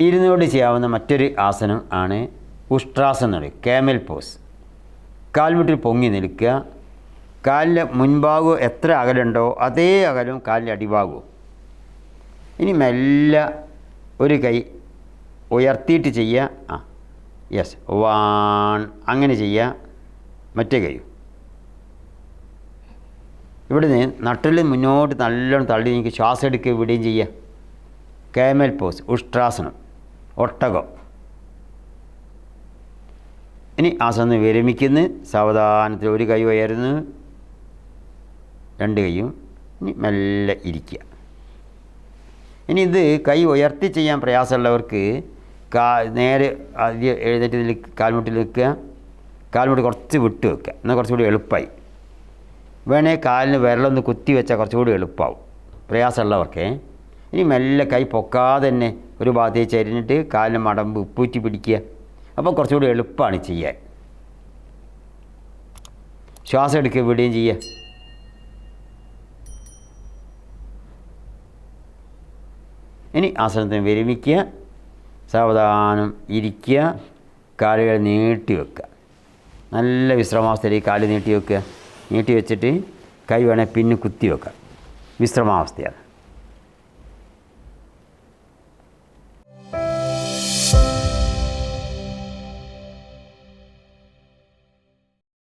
ഇരുന്നുകൊണ്ട് ചെയ്യാവുന്ന മറ്റൊരു ആസനം ആണ് ഉഷ്ട്രാസനം എന്ന് പറയും. കാമൽ പോസ് കാൽമുട്ടിൽ പൊങ്ങി നിൽക്കുക. കാലിന്റെ മുൻഭാഗവും എത്ര അകലുണ്ടോ അതേ അകലും കാലിന്റെ അടിഭാഗവും. ഇനി മെല്ലെ ഒരു കൈ ഉയർത്തിയിട്ട് ചെയ്യുക. ആ യെസ് വാൺ അങ്ങനെ ചെയ്യുക. മറ്റേ കൈ. ഇവിടെ നിന്ന് നട്ടിൽ മുന്നോട്ട് നല്ലോണം തള്ളി നീക്കി ശ്വാസം എടുക്കുക ഇവിടെയും ചെയ്യുക. കേമൽ പോസ് ഉഷ്ട്രാസനം. ഒട്ടകം. ഇനി ആസന്ന് വിരമിക്കുന്നു. സാവധാനത്തിൽ ഒരു കൈ ഉയരുന്നു രണ്ട് കൈയും ഇനി മെല്ലെ ഇരിക്കുക. ഇനി ഇത് കൈ ഉയർത്തി ചെയ്യാൻ പ്രയാസമുള്ളവർക്ക് കാ നേരെ ആദ്യം എഴുന്നേറ്റ് നിൽ കാൽമുട്ടിൽ നിൽക്കുക. കാൽമുട്ടി കുറച്ച് വിട്ട് വെക്കുക. എന്നാൽ കുറച്ചുകൂടി എളുപ്പമായി. വേണേ കാലിന് വിരലൊന്ന് കുത്തി വെച്ചാൽ കുറച്ചുകൂടി എളുപ്പമാവും പ്രയാസമുള്ളവർക്ക്. ഇനി മെല്ലെ കൈ പൊക്കാതെ തന്നെ ഒരു ഭാഗത്തേക്ക് ചരിഞ്ഞിട്ട് കാലിന് മടമ്പ് ഉപ്പൂറ്റി പിടിക്കുക. അപ്പോൾ കുറച്ചുകൂടി എളുപ്പമാണ് ചെയ്യാൻ. ശ്വാസം എടുക്കുക വിടുകയും ചെയ്യുക. ഇനി ആസനത്തിന് വിരമിക്കുക സാവധാനം ഇരിക്കുക കാലുകൾ നീട്ടി വെക്കുക. നല്ല വിശ്രമാവസ്ഥയിൽ കാൽ നീട്ടി വെക്കുക. നീട്ടി വെച്ചിട്ട് കൈ വേണേൽ പിന്നെ കുത്തി വെക്കുക. വിശ്രമാവസ്ഥയാണ്.